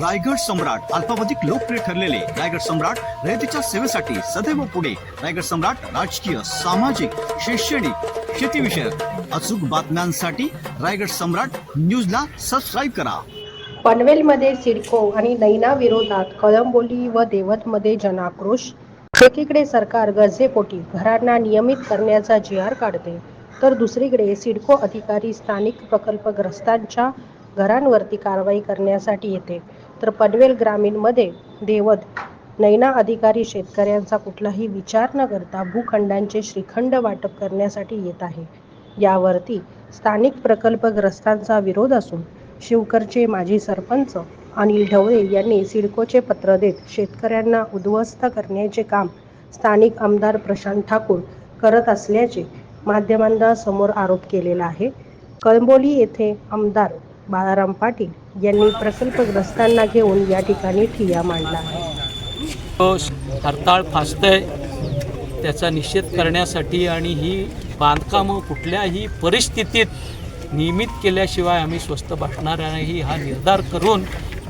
रायगड सम्राट अल्पावधिक लोकप्रिय ठरलेले रायगड सम्राट रयतेच्या सेवेसाठी सदैव पुढे. रायगड सम्राट राजकीय सामाजिक शैक्षणिक शेतीविषयक अचूक बातम्यांसाठी रायगड सम्राट न्यूजला सबस्क्राईब करा. पनवेलमध्ये सिडको आणि नैना विरोधात कळंबोली व देवतमध्ये जनाक्रोश. एकीकडे सरकार गरजेपोटी घरांना नियमित करण्याचा जी आर काढते तर दुसरीकडे सिडको अधिकारी स्थानिक प्रकल्पग्रस्तांच्या घरांवरती कारवाई करण्यासाठी येते. तर पनवेल ग्रामीणमध्ये देवत नैना अधिकारी शेतकऱ्यांचा कुठलाही विचार न करता भूखंडांचे श्रीखंड वाटप करण्यासाठी येत आहे. यावरती स्थानिक प्रकल्पग्रस्तांचा विरोध असून शिवकरचे माजी सरपंच अनिल ढवळे यांनी सिडकोचे पत्र देत शेतकऱ्यांना उद्ध्वस्त करण्याचे काम स्थानिक आमदार प्रशांत ठाकूर करत असल्याचे माध्यमांना समोर आरोप केलेला आहे. कळंबोली येथे आमदार बाळाराम पाटील यांनी प्रकल्पग्रस्तांना घेऊन या ठिकाणी ठिया मांडला. आहे हरताळ फासतय त्याचा निषेध करण्यासाठी आणि ही बांधकामं कुठल्याही परिस्थितीत नियमित केल्याशिवाय आम्ही स्वस्त बसणार नाही हा निर्धार करून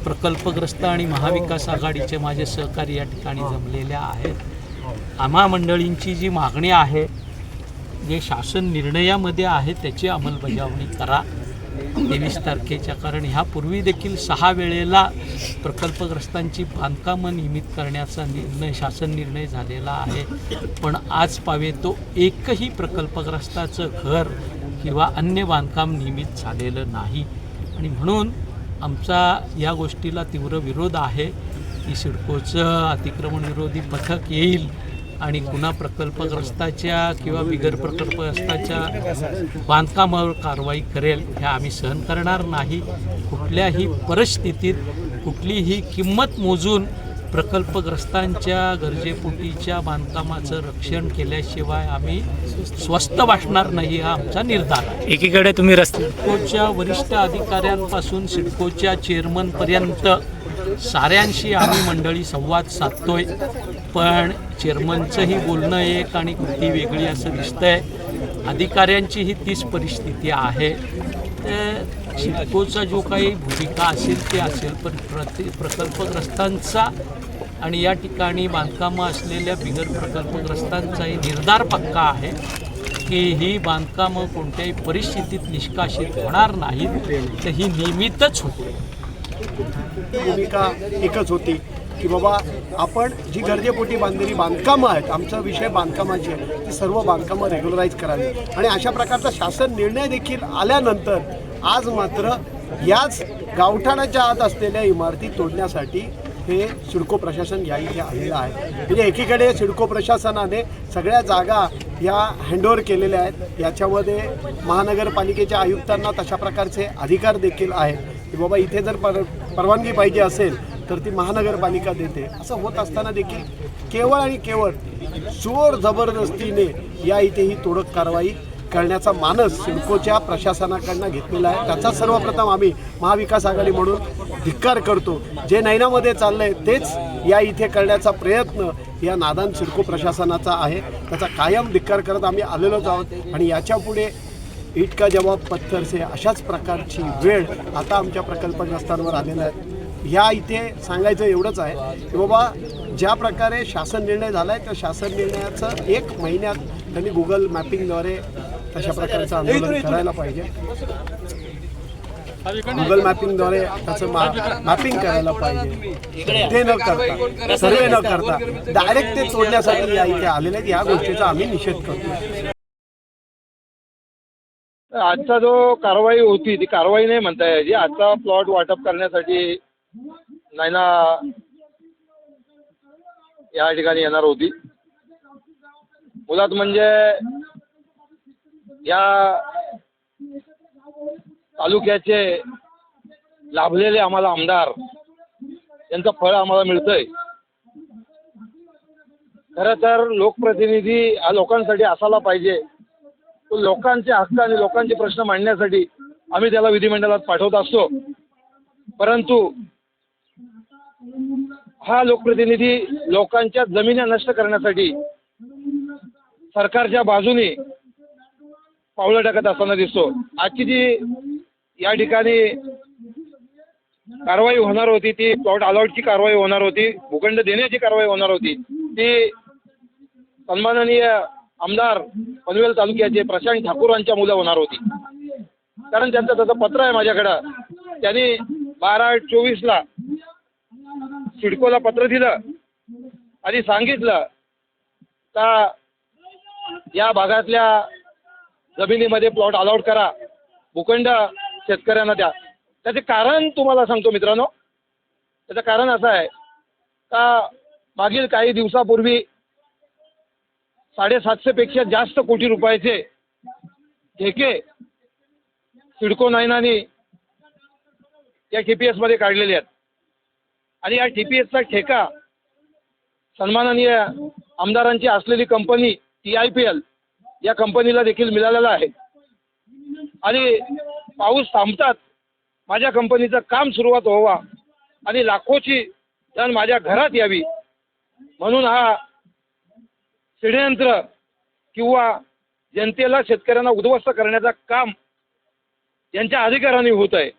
प्रकल्पग्रस्त आणि महाविकास आघाडीचे माझे सहकारी या ठिकाणी जमलेल्या आहेत. आम्हा मंडळींची जी मागणी आहे जे शासन निर्णयामध्ये आहे त्याची अंमलबजावणी करा. तेवीस तारखेच्या कारण ह्यापूर्वी देखील सहा वेळेला प्रकल्पग्रस्तांची बांधकामं नियमित करण्याचा निर्णय शासन निर्णय झालेला आहे. पण आज पावे तो एकही प्रकल्पग्रस्ताचं घर किंवा अन्य बांधकाम नियमित झालेलं नाही. आणि म्हणून आमचा या गोष्टीला तीव्र विरोध आहे. की सिडकोचं अतिक्रमण विरोधी पथक येईल आणि पुन्हा प्रकल्पग्रस्ताच्या किंवा बिगर प्रकल्पग्रस्ताच्या बांधकामावर कारवाई करेल हे आम्ही सहन करणार नाही. कुठल्याही परिस्थितीत कुठलीही किंमत मोजून प्रकल्पग्रस्तांच्या गरजेपोटीच्या बांधकामाचं रक्षण केल्याशिवाय आम्ही स्वस्त वाटणार नाही हा आमचा निर्धार आहे. एकीकडे तुम्ही रस्ते सिडकोच्या वरिष्ठ अधिकाऱ्यांपासून सिडकोच्या चेअरमनपर्यंत साऱ्यांशी आम्ही मंडळी संवाद साधतोय पण चेअरमनचंही बोलणं एक आणि कृती वेगळी असं दिसतंय. अधिकाऱ्यांचीही तीच परिस्थिती आहे. तर सिडकोचा जो काही भूमिका असेल ते असेल पण प्रति प्रकल्पग्रस्तांचा आणि या ठिकाणी बांधकामं असलेल्या बिगर प्रकल्पग्रस्तांचाही निर्धार पक्का आहे की ही बांधकामं कोणत्याही परिस्थितीत निष्कासित होणार नाहीत तर ही नियमितच होते भूमिका एकच होती की बाबा आपण जी गरजेपोटी बांधलेली बांधकामं आहेत आमचा विषय बांधकामाची आहे ती सर्व बांधकामं रेग्युलराईज करावी. आणि अशा प्रकारचा शासन निर्णय देखील आल्यानंतर आज मात्र याच गावठाणाच्या आत असलेल्या इमारती तोडण्यासाठी हे सिडको प्रशासन या इथे आलेलं आहे. म्हणजे एकीकडे सिडको प्रशासनाने सगळ्या जागा या हँडओव्हर केलेल्या आहेत. याच्यामध्ये महानगरपालिकेच्या आयुक्तांना तशा प्रकारचे अधिकार देखील आहेत. की बाबा इथे जर पर परवानगी पाहिजे असेल तर ती महानगरपालिका देते. असं होत असताना देखील केवळ आणि केवळ चोर जबरदस्तीने या इथे ही तोडक कारवाई करण्याचा मानस सिडकोच्या प्रशासनाकडनं घेतलेला आहे. त्याचा सर्वप्रथम आम्ही महाविकास आघाडी म्हणून धिक्कार करतो. जे नैनामध्ये चाललं आहे तेच या इथे करण्याचा प्रयत्न या नादान सिडको प्रशासनाचा आहे. त्याचा कायम धिक्कार करत आम्ही आलेलोच आहोत आणि याच्यापुढे पुढे इट का जवाब पत्थर से अशाच प्रकारची वेळ आता आमच्या प्रकल्पग्रस्तांवर आलेला आहे. ह्या इथे सांगायचं एवढंच आहे की बाबा ज्या प्रकारे शासन निर्णय झाला आहे त्या शासन निर्णयाचं एक महिन्यात त्यांनी गुगल मॅपिंगद्वारे तशा प्रकारचं आंदोलन करायला पाहिजे. गुगल मॅपिंगद्वारे त्याचं मा मॅपिंग करायला पाहिजे. ते न करता सर्वे न करता डायरेक्ट ते तोडण्यासाठी या इथे आलेले आहेत. या गोष्टीचा आम्ही निषेध करतो. आजचा जो कारवाई होती ती कारवाई नाही म्हणता यायची. आजचा प्लॉट वाटप करण्यासाठी नायना या ठिकाणी येणार होती. मुळात म्हणजे या तालुक्याचे लाभलेले आम्हाला आमदार यांचं फळ आम्हाला मिळतंय. खरं तर लोकप्रतिनिधी हा लोकांसाठी असायला पाहिजे. लोकांचे हक्क आणि लोकांचे प्रश्न मांडण्यासाठी आम्ही त्याला विधिमंडळात पाठवत असतो. परंतु हा लोकप्रतिनिधी लोकांच्या जमिनी नष्ट करण्यासाठी सरकारच्या बाजूने पावलं टाकत असताना दिसतो. आजची जी या ठिकाणी कारवाई होणार होती ती प्लॉट अलॉटची कारवाई होणार होती भूखंड देण्याची कारवाई होणार होती ती सन्माननीय आमदार पनवेल तालुक्याचे प्रशांत ठाकूरांच्या मुलं होणार होती. कारण त्यांचं तसं पत्र आहे माझ्याकडं. त्यांनी बारा चोवीसला सिडकोला पत्र दिलं आणि सांगितलं का या भागातल्या जमिनीमध्ये प्लॉट अलॉट करा. भूखंड शेतकऱ्यांना द्या. त्याचे कारण तुम्हाला सांगतो मित्रांनो. त्याचं कारण असं आहे का मागील काही दिवसापूर्वी साडेसातशेपेक्षा जास्त कोटी रुपयाचे ठेके सिडको नायनाने या टी पी एसमध्ये काढलेले आहेत. आणि या टी पी एसचा ठेका सन्माननीय आमदारांची असलेली company T I P L या कंपनीला देखील मिळालेला आहे. आणि पाऊस थांबतात माझ्या कंपनीचं काम सुरुवात व्हावा आणि लाखोची जण माझ्या घरात यावी म्हणून हा षडयंत्र किंवा जनतेला शेतकऱ्यांना उद्ध्वस्त करण्याचं काम यांच्या अधिकाराने होत आहे.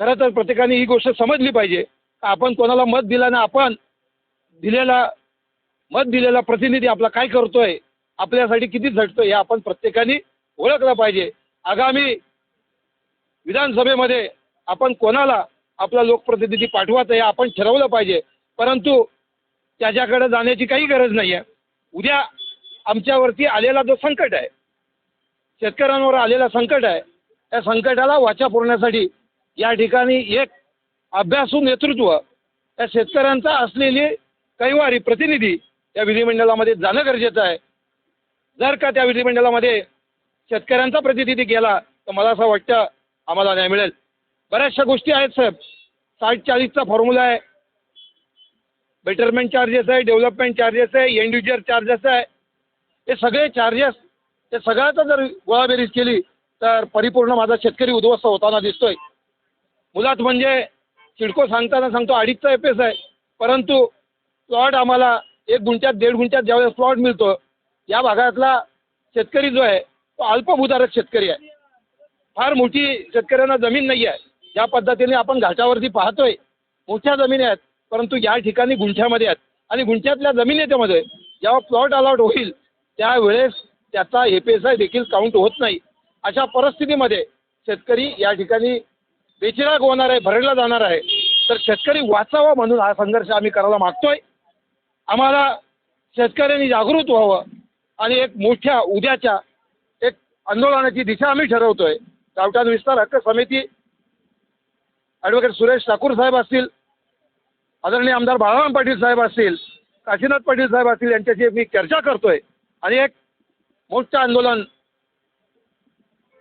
खरं तर प्रत्येकाने ही गोष्ट समजली पाहिजे. आपण कोणाला मत दिल्याने आपण दिलेला मत दिलेला प्रतिनिधी आपला काय करतोय आपल्यासाठी किती झटतोय हे आपण प्रत्येकाने ओळखलं पाहिजे. आगामी विधानसभेमध्ये आपण कोणाला आपला लोकप्रतिनिधी पाठवायचं हे आपण ठरवलं पाहिजे. परंतु त्याच्याकडे जाण्याची काही गरज नाही आहे उद्या आमच्यावरती आलेला जो संकट आहे शेतकऱ्यांवर आलेला संकट आहे त्या संकटाला वाचा फोडण्यासाठी या ठिकाणी एक अभ्यासू नेतृत्व त्या शेतकऱ्यांचा असलेली कैवारी प्रतिनिधी या विधिमंडळामध्ये जाणं गरजेचं आहे. जर का त्या विधिमंडळामध्ये शेतकऱ्यांचा प्रतिनिधी गेला तर मला असं वाटतं आम्हाला न्याय मिळेल. बऱ्याचशा गोष्टी आहेत साहेब. साठ चाळीसचा फॉर्म्युला आहे. बेटरमेंट चार्जेस आहे डेव्हलपमेंट चार्जेस आहे इंडिव्हिज्युअल चार्जेस आहे. हे सगळे चार्जेस ते सगळ्याचा जर गोळाबेरीज केली तर परिपूर्ण माझा शेतकरी उद्ध्वस्त होताना दिसतोय. मुलात म्हणजे सिडको सांगताना सांगतो अडीचचा एफ एस आहे. परंतु प्लॉट आम्हाला एक गुंठ्यात दीड गुंठ्यात ज्यावेळेस प्लॉट मिळतो या भागातला शेतकरी जो आहे तो अल्पभूधारक शेतकरी आहे. फार मोठी शेतकऱ्यांना जमीन नाही आहे ज्या पद्धतीने आपण घाटावरती पाहतोय मोठ्या जमिनी आहेत. परंतु या ठिकाणी गुंठ्यामध्ये आहेत. आणि गुंठ्यातल्या जमिनीच्यामध्ये जेव्हा प्लॉट अलॉट होईल त्यावेळेस त्याचा एफ एस आय देखील काउंट होत नाही. अशा परिस्थितीमध्ये शेतकरी या ठिकाणी बेचिराग होणार आहे भरडला जाणार आहे. तर शेतकरी वाचावा म्हणून हा संघर्ष आम्ही करायला मागतोय. आम्हाला शेतकऱ्यांनी जागृत व्हावं. आणि एक मोठ्या उद्याच्या एक आंदोलनाची दिशा आम्ही ठरवतोय. गावठाण विस्तार हक्क समिती ॲडव्होकेट सुरेश ठाकूर साहेब असतील आदरणीय आमदार बाळाराम पाटील साहेब असतील काशीनाथ पाटील साहेब असतील यांच्याशी मी चर्चा करतोय. आणि एक मोठं आंदोलन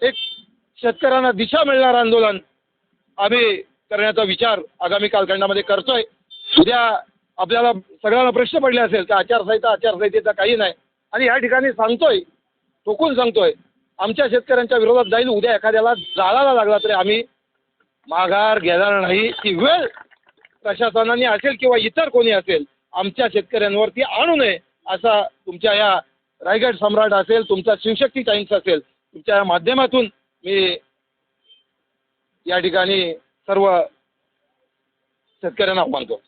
एक शेतकऱ्यांना दिशा मिळणारं आंदोलन आम्ही करण्याचा विचार आगामी कालखंडामध्ये करतोय. उद्या आपल्याला सगळ्यांना प्रश्न पडले असेल तर आचारसंहिता आचारसंहितेचा काही नाही. आणि या ठिकाणी सांगतोय ठोकून सांगतोय आमच्या शेतकऱ्यांच्या विरोधात जाईल उद्या एखाद्याला जाळायला लागला तरी आम्ही माघार घेणार नाही. ती वेळ प्रशासनाने असेल किंवा इतर कोणी असेल आमच्या शेतकऱ्यांवरती आणू नये असा तुमच्या या रायगड सम्राट असेल तुमचा शिवशक्ती टाइम्स असेल तुमच्या या माध्यमातून मी या ठिकाणी सर्व शेतकऱ्यांना आव्हान करतो.